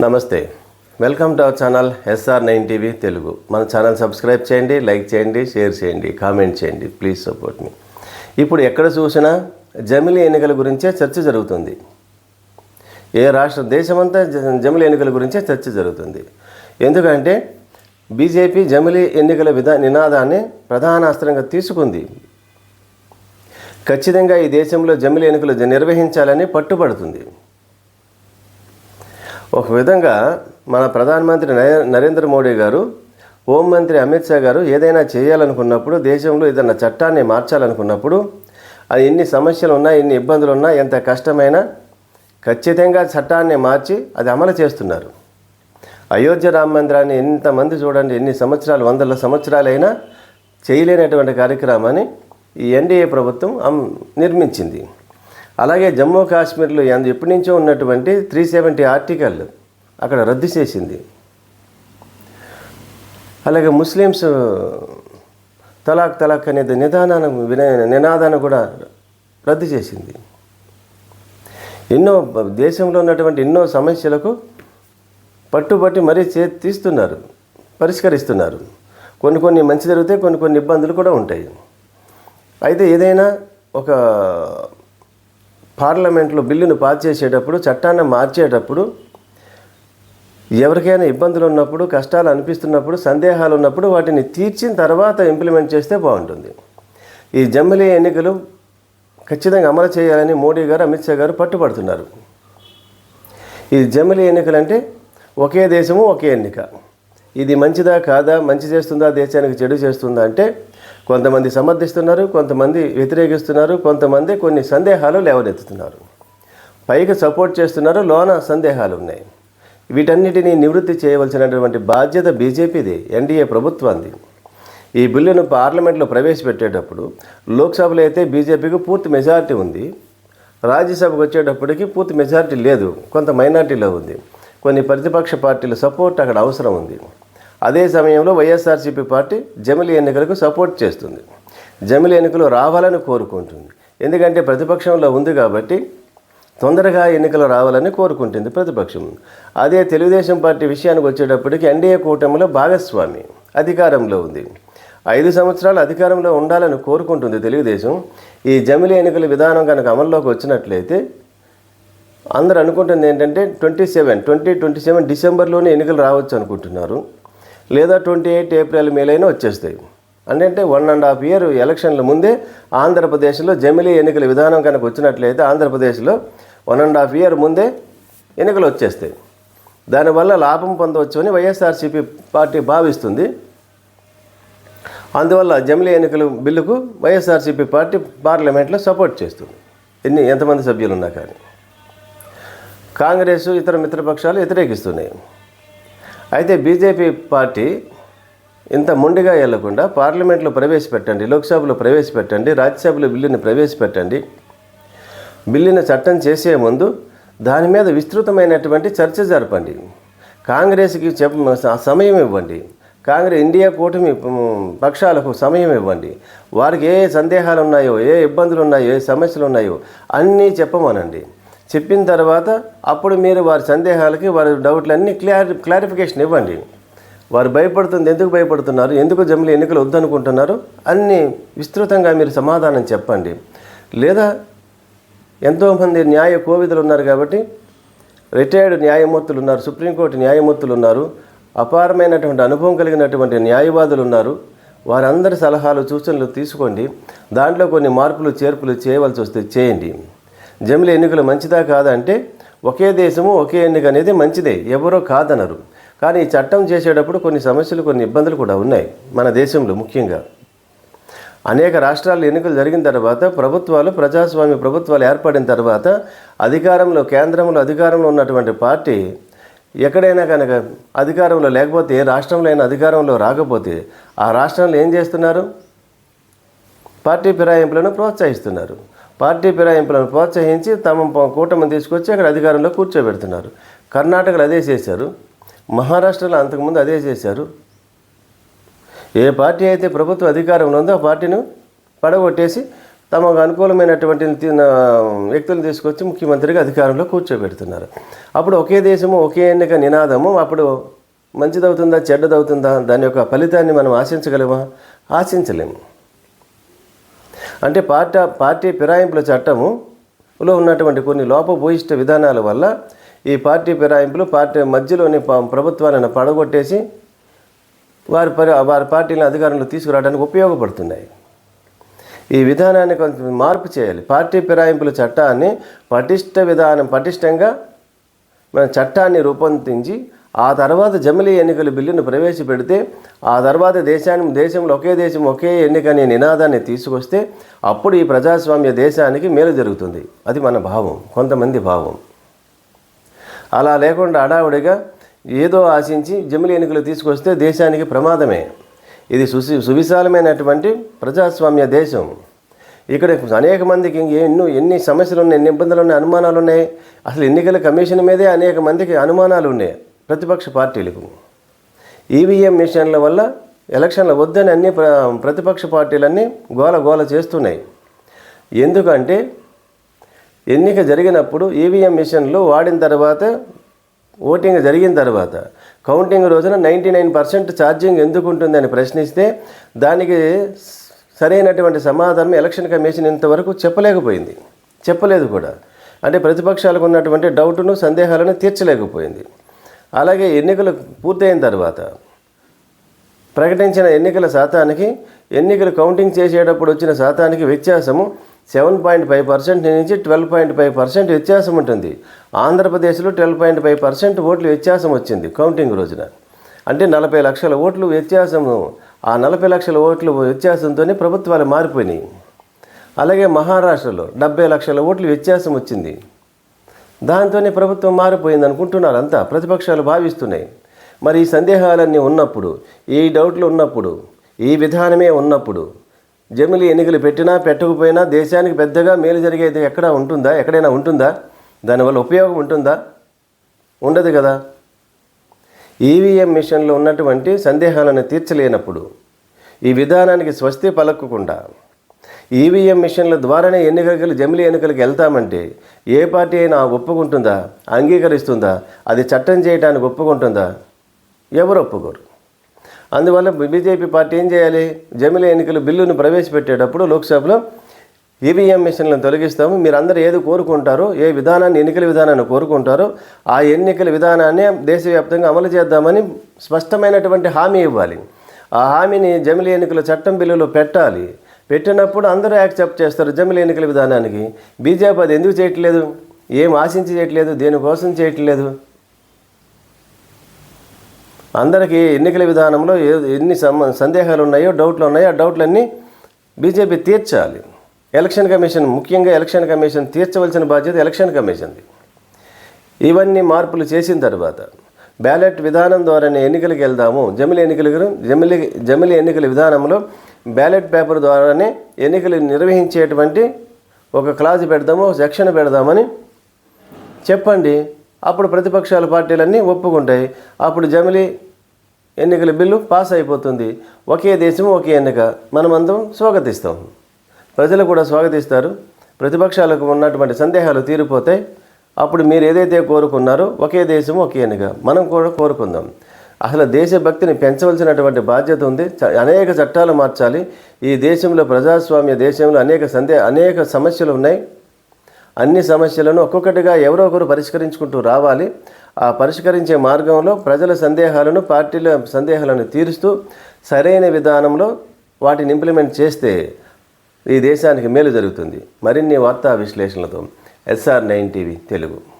నమస్తే. Welcome to our channel SR nine TV Telugu. మన channel subscribe చేయండి like చేయండి షేర్ చేయండి కామెంట్ చేయండి ప్లీజ్ సపోర్ట్ మీ. ఇప్పుడు ఎక్కడ చూసినా జమిలీ ఎన్నికల గురించే చర్చ జరుగుతుంది. ఏ రాష్ట్ర దేశమంతా జ- జమిలీ ఎన్నికల గురించే చర్చ జరుగుతుంది. ఎందుకంటే బీజేపీ జమిలీ ఎన్నికల విధా నినాదాన్ని ప్రధాన అస్త్రంగా తీసుకుంది. ఖచ్చితంగా ఈ దేశంలో జమిలీ ఎన్నికలు నిర్వహించాలని పట్టుబడుతుంది. ఒక విధంగా మన ప్రధానమంత్రి నరే- నరేంద్ర మోడీ గారు హోంమంత్రి అమిత్ షా గారు ఏదైనా చేయాలనుకున్నప్పుడు దేశంలో ఏదైనా చట్టాన్ని మార్చాలనుకున్నప్పుడు అది ఎన్ని సమస్యలు ఉన్నా ఎన్ని ఇబ్బందులు ఉన్నా ఎంత కష్టమైనా ఖచ్చితంగా చట్టాన్ని మార్చి అది అమలు చేస్తున్నారు. అయోధ్య రామ మందిరాన్ని ఎంతమంది చూడండి ఎన్ని సంవత్సరాలు వందల సంవత్సరాలైనా చేయలేనటువంటి కార్యక్రమాన్ని ఈ ఎన్డీఏ ప్రభుత్వం నిర్మించింది. అలాగే జమ్మూ కాశ్మీర్లో ఎన్- ఎప్పటి నుంచో ఉన్నటువంటి త్రీ సెవెంటీ ఆర్టికల్ అక్కడ రద్దు చేసింది. అలాగే ముస్లిమ్స్ తలాక్ తలాక్ అనేది నిదానాన్ని విన నినాదాన్ని కూడా రద్దు చేసింది. ఎన్నో దేశంలో ఉన్నటువంటి ఎన్నో సమస్యలకు పట్టుబట్టి మరీ చే తీస్తున్నారు పరిష్కరిస్తున్నారు. కొన్ని కొన్ని మంచి జరిగితే కొన్ని కొన్ని ఇబ్బందులు కూడా ఉంటాయి. అయితే ఏదైనా ఒక పార్లమెంట్లో బిల్లును పాస్ చేసేటప్పుడు చట్టాన్ని మార్చేటప్పుడు ఎవరికైనా ఇబ్బందులు ఉన్నప్పుడు కష్టాలు అనిపిస్తున్నప్పుడు సందేహాలు ఉన్నప్పుడు వాటిని తీర్చిన తర్వాత ఇంప్లిమెంట్ చేస్తే బాగుంటుంది. ఈ జమ్మిలీ ఎన్నికలు ఖచ్చితంగా అమలు చేయాలని మోడీ గారు అమిత్ షా గారు పట్టుబడుతున్నారు. ఈ జమిలి ఎన్నికలు అంటే ఒకే దేశము ఒకే ఎన్నిక. ఇది మంచిదా కాదా మంచి చేస్తుందా దేశానికి చెడు చేస్తుందా అంటే కొంతమంది సమర్థిస్తున్నారు కొంతమంది వ్యతిరేకిస్తున్నారు కొంతమంది కొన్ని సందేహాలు లేవనెత్తుతున్నారు. పైకి సపోర్ట్ చేస్తున్నారు లోన సందేహాలు ఉన్నాయి వీటన్నిటినీ నివృత్తి చేయవలసినటువంటి బాధ్యత బీజేపీది ఎన్డీఏ ప్రభుత్వాన్ని ఈ బిల్లును పార్లమెంట్లో ప్రవేశపెట్టేటప్పుడు లోక్సభలో అయితే బీజేపీకి పూర్తి మెజారిటీ ఉంది. రాజ్యసభకు వచ్చేటప్పటికి పూర్తి మెజారిటీ లేదు. కొంత మైనార్టీలో ఉంది. కొన్ని ప్రతిపక్ష పార్టీల సపోర్ట్ అక్కడ అవసరం ఉంది. అదే సమయంలో వైఎస్ఆర్సీపీ పార్టీ జమిలి ఎన్నికలకు సపోర్ట్ చేస్తుంది. జమిలి ఎన్నికలు రావాలని కోరుకుంటుంది. ఎందుకంటే ప్రతిపక్షంలో ఉంది కాబట్టి తొందరగా ఎన్నికలు రావాలని కోరుకుంటుంది ప్రతిపక్షం. అదే తెలుగుదేశం పార్టీ విషయానికి వచ్చేటప్పటికి ఎన్డీఏ కూటమిలో భాగస్వామి అధికారంలో ఉంది. ఐదు సంవత్సరాలు అధికారంలో ఉండాలని కోరుకుంటుంది తెలుగుదేశం. ఈ జమిలి ఎన్నికల విధానం కనుక అమల్లోకి వచ్చినట్లయితే అందరూ అనుకుంటుంది ఏంటంటే twenty seven twenty twenty seven డిసెంబర్లోనే ఎన్నికలు రావచ్చు అనుకుంటున్నారు. లేదా ట్వంటీ ఎయిట్ ఏప్రిల్ మేలైనా వచ్చేస్తాయి. అంటే వన్ అండ్ హాఫ్ ఇయర్ ఎలక్షన్ల ముందే ఆంధ్రప్రదేశ్లో జమిలీ ఎన్నికల విధానం కనుక వచ్చినట్లయితే ఆంధ్రప్రదేశ్లో వన్ అండ్ హాఫ్ ఇయర్ ముందే ఎన్నికలు వచ్చేస్తాయి. దానివల్ల లాభం పొందవచ్చు అని వైఎస్ఆర్సీపీ పార్టీ భావిస్తుంది. అందువల్ల జమిలీ ఎన్నికల బిల్లుకు వైఎస్ఆర్సీపీ పార్టీ పార్లమెంట్లో సపోర్ట్ చేస్తుంది. ఎన్ని ఎంతమంది సభ్యులు ఉన్నా కానీ. కాంగ్రెస్ ఇతర మిత్రపక్షాలు వ్యతిరేకిస్తున్నాయి. అయితే బీజేపీ పార్టీ ఇంత మొండిగా వెళ్ళకుండా పార్లమెంట్లో ప్రవేశపెట్టండి లోక్సభలో ప్రవేశపెట్టండి రాజ్యసభలో బిల్లుని ప్రవేశపెట్టండి. బిల్లుని చట్టం చేసే ముందు దాని మీద విస్తృతమైనటువంటి చర్చ జరపండి. కాంగ్రెస్కి చెప్ సమయం ఇవ్వండి. కాంగ్రెస్ ఇండియా కూటమి పక్షాలకు సమయం ఇవ్వండి. వారికి ఏ సందేహాలు ఉన్నాయో ఏ ఇబ్బందులు ఉన్నాయో ఏ సమస్యలు ఉన్నాయో అన్నీ చెప్పమనండి. చెప్పిన తర్వాత అప్పుడు మీరు వారి సందేహాలకి వారి డౌట్లన్నీ క్లారి క్లారిఫికేషన్ ఇవ్వండి. వారు భయపడుతుంది ఎందుకు భయపడుతున్నారు ఎందుకు జమిలి ఎన్నికలు వద్దనుకుంటున్నారు అన్నీ విస్తృతంగా మీరు సమాధానం చెప్పండి. లేదా ఎంతోమంది న్యాయ కోవిధులు ఉన్నారు కాబట్టి రిటైర్డ్ న్యాయమూర్తులు ఉన్నారు సుప్రీంకోర్టు న్యాయమూర్తులు ఉన్నారు అపారమైనటువంటి అనుభవం కలిగినటువంటి న్యాయవాదులు ఉన్నారు. వారందరి సలహాలు సూచనలు తీసుకోండి. దాంట్లో కొన్ని మార్పులు చేర్పులు చేయవలసి వస్తే చేయండి. జమిలి ఎన్నికలు మంచిదా కాదా అంటే ఒకే దేశము ఒకే ఎన్నిక అనేది మంచిదే ఎవరో కాదనరు. కానీ ఈ చట్టం చేసేటప్పుడు కొన్ని సమస్యలు కొన్ని ఇబ్బందులు కూడా ఉన్నాయి మన దేశంలో ముఖ్యంగా. అనేక రాష్ట్రాల్లో ఎన్నికలు జరిగిన తర్వాత ప్రభుత్వాలు ప్రజాస్వామ్య ప్రభుత్వాలు ఏర్పడిన తర్వాత అధికారంలో కేంద్రంలో అధికారంలో ఉన్నటువంటి పార్టీ ఎక్కడైనా కనుక అధికారంలో లేకపోతే రాష్ట్రంలో అయినా అధికారంలో రాకపోతే ఆ రాష్ట్రంలో ఏం చేస్తున్నారు? పార్టీ ఫిరాయింపులను ప్రోత్సహిస్తున్నారు. పార్టీ ఫిరాయింపులను ప్రోత్సహించి తమ ప- కూటమిని తీసుకొచ్చి అక్కడ అధికారంలో కూర్చోబెడుతున్నారు. కర్ణాటకలో అదే చేశారు. మహారాష్ట్రలో అంతకుముందు అదే చేశారు. ఏ పార్టీ అయితే ప్రభుత్వ అధికారంలో ఉందో ఆ పార్టీని పడగొట్టేసి తమకు అనుకూలమైనటువంటి వ్యక్తులను తీసుకొచ్చి ముఖ్యమంత్రిగా అధికారంలో కూర్చోబెడుతున్నారు. అప్పుడు ఒకే దేశము ఒకే ఎన్నిక నినాదము అప్పుడు మంచిదవుతుందా చెడ్డదవుతుందా దాని యొక్క ఫలితాన్ని మనం ఆశించగలమా? ఆశించలేము. అంటే పార్టీ పార్టీ ఫిరాయింపుల చట్టములో ఉన్నటువంటి కొన్ని లోపభూయిష్ట విధానాల వల్ల ఈ పార్టీ ఫిరాయింపులు పార్టీ మధ్యలోని ప్రభుత్వాలను పడగొట్టేసి వారి పరి వారి పార్టీలను అధికారంలో తీసుకురావడానికి ఉపయోగపడుతున్నాయి. ఈ విధానాన్ని కొంచెం మార్పు చేయాలి. పార్టీ ఫిరాయింపుల చట్టాన్ని పటిష్ట విధానం పటిష్టంగా మన చట్టాన్ని రూపొందించి ఆ తర్వాత జమిలీ ఎన్నికల బిల్లును ప్రవేశపెడితే ఆ తర్వాత దేశాన్ని దేశంలో ఒకే దేశం ఒకే ఎన్నిక అనే నినాదాన్ని తీసుకొస్తే అప్పుడు ఈ ప్రజాస్వామ్య దేశానికి మేలు జరుగుతుంది. అది మన భావం కొంతమంది భావం. అలా లేకుండా అడావుడిగా ఏదో ఆశించి జమిలి ఎన్నికలు తీసుకొస్తే దేశానికి ప్రమాదమే. ఇది సుసి సువిశాలమైనటువంటి ప్రజాస్వామ్య దేశం. ఇక్కడ అనేక మందికి ఎన్నో ఎన్ని సమస్యలు ఉన్నాయి ఎన్ని ఇబ్బందులు ఉన్నాయి అనుమానాలు ఉన్నాయి అసలు ఎన్నికల కమిషన్ మీదే అనేక మందికి అనుమానాలు ఉన్నాయి ప్రతిపక్ష పార్టీలకు. ఈవీఎం మిషన్ల వల్ల ఎలక్షన్లు వద్దని అన్ని ప్ర ప్రతిపక్ష పార్టీలన్నీ గోల గోల చేస్తున్నాయి. ఎందుకంటే ఎన్నిక జరిగినప్పుడు ఈవీఎం మిషన్లు వాడిన తర్వాత ఓటింగ్ జరిగిన తర్వాత కౌంటింగ్ రోజున నైంటీ నైన్ పర్సెంట్ ఛార్జింగ్ ఎందుకు ఉంటుందని ప్రశ్నిస్తే దానికి సరైనటువంటి సమాధానం ఎలక్షన్ కమిషన్ ఇంతవరకు చెప్పలేకపోయింది. చెప్పలేదు కూడా. అంటే ప్రతిపక్షాలకు ఉన్నటువంటి డౌట్ను సందేహాలను తీర్చలేకపోయింది. అలాగే ఎన్నికలు పూర్తయిన తర్వాత ప్రకటించిన ఎన్నికల శాతానికి ఎన్నికలు కౌంటింగ్ చేసేటప్పుడు వచ్చిన శాతానికి వ్యత్యాసము సెవెన్ పాయింట్ ఫైవ్ పర్సెంట్ నుంచి ట్వెల్వ్ పాయింట్ ఫైవ్ పర్సెంట్ వ్యత్యాసం ఉంటుంది. ఆంధ్రప్రదేశ్లో ట్వెల్వ్ పాయింట్ ఫైవ్ పర్సెంట్ ఓట్లు వ్యత్యాసం వచ్చింది కౌంటింగ్ రోజున. అంటే నలభై లక్షల ఓట్లు వ్యత్యాసము ఆ నలభై లక్షల ఓట్లు వ్యత్యాసంతోనే ప్రభుత్వాలు మారిపోయినాయి. అలాగే మహారాష్ట్రలో డెబ్బై లక్షల ఓట్లు వ్యత్యాసం వచ్చింది. దాంతోనే ప్రభుత్వం మారిపోయింది అనుకుంటున్నారు అంతా ప్రతిపక్షాలు భావిస్తున్నాయి. మరి ఈ సందేహాలన్నీ ఉన్నప్పుడు ఈ డౌట్లు ఉన్నప్పుడు ఈ విధానమే ఉన్నప్పుడు జమిలి ఎన్నికలు పెట్టినా పెట్టకపోయినా దేశానికి పెద్దగా మేలు జరిగేది ఎక్కడ ఉంటుందా? ఎక్కడైనా ఉంటుందా? దానివల్ల ఉపయోగం ఉంటుందా? ఉండదు కదా. ఈవీఎం మిషన్లో ఉన్నటువంటి సందేహాలను తీర్చలేనప్పుడు ఈ విధానానికి స్వస్తి పలకకుండా ఈవీఎం మిషన్ల ద్వారానే ఎన్నికలకు జమిలీ ఎన్నికలకు వెళ్తామంటే ఏ పార్టీ అయినా ఒప్పుకుంటుందా? అంగీకరిస్తుందా? అది చట్టం చేయడానికి ఒప్పుకుంటుందా? ఎవరు ఒప్పుకోరు. అందువల్ల బీజేపీ పార్టీ ఏం చేయాలి? జమిలీ ఎన్నికల బిల్లును ప్రవేశపెట్టేటప్పుడు లోక్సభలో ఈవీఎం మిషన్లను తొలగిస్తాము. మీరు అందరూ ఏది కోరుకుంటారో ఏ విధానాన్ని ఎన్నికల విధానాన్ని కోరుకుంటారో ఆ ఎన్నికల విధానాన్ని దేశవ్యాప్తంగా అమలు చేద్దామని స్పష్టమైనటువంటి హామీ ఇవ్వాలి. ఆ హామీని జమిలీ ఎన్నికల చట్టం బిల్లులో పెట్టాలి. పెట్టినప్పుడు అందరూ యాక్సెప్ట్ చేస్తారు జమిలీ ఎన్నికల విధానానికి. బీజేపీ అది ఎందుకు చేయట్లేదు? ఏం ఆశించి చేయట్లేదు? దేనికోసం చేయట్లేదు? అందరికీ ఎన్నికల విధానంలో ఏ ఎన్ని సందేహాలు ఉన్నాయో డౌట్లు ఉన్నాయో ఆ డౌట్లన్నీ బీజేపీ తీర్చాలి. ఎలక్షన్ కమిషన్ ముఖ్యంగా ఎలక్షన్ కమిషన్ తీర్చవలసిన బాధ్యత ఎలక్షన్ కమిషన్ది. ఇవన్నీ మార్పులు చేసిన తర్వాత బ్యాలెట్ విధానం ద్వారానే ఎన్నికలకు వెళ్దాము. జమిలి ఎన్నికలు జమిలి జమిలి ఎన్నికల విధానంలో బ్యాలెట్ పేపర్ ద్వారానే ఎన్నికలు నిర్వహించేటువంటి ఒక క్లాజ్ పెడదాము ఒక సెక్షన్ పెడదామని చెప్పండి. అప్పుడు ప్రతిపక్షాల పార్టీలన్నీ ఒప్పుకుంటాయి. అప్పుడు జమిలి ఎన్నికల బిల్లు పాస్ అయిపోతుంది. ఒకే దేశం ఒకే ఎన్నిక. మనమందరం స్వాగతిస్తాం. ప్రజలు కూడా స్వాగతిస్తారు. ప్రతిపక్షాలకు ఉన్నటువంటి సందేహాలు తీరిపోతాయి అప్పుడు మీరు ఏదైతే కోరుకున్నారో ఒకే దేశం ఒకే ఎన్నిక. మనం కూడా కోరుకుందాం. అసలు దేశభక్తిని పెంచవలసినటువంటి బాధ్యత ఉంది. అనేక చట్టాలు మార్చాలి. ఈ దేశంలో ప్రజాస్వామ్య దేశంలో అనేక సందే అనేక సమస్యలు ఉన్నాయి. అన్ని సమస్యలను ఒక్కొక్కటిగా ఎవరో ఒకరు పరిష్కరించుకుంటూ రావాలి. ఆ పరిష్కరించే మార్గంలో ప్రజల సందేహాలను పార్టీల సందేహాలను తీరుస్తూ సరైన విధానంలో వాటిని ఇంప్లిమెంట్ చేస్తే ఈ దేశానికి మేలు జరుగుతుంది. మరిన్ని వార్తా విశ్లేషణలతో ఎస్ఆర్ నైన్ టీవీ తెలుగు.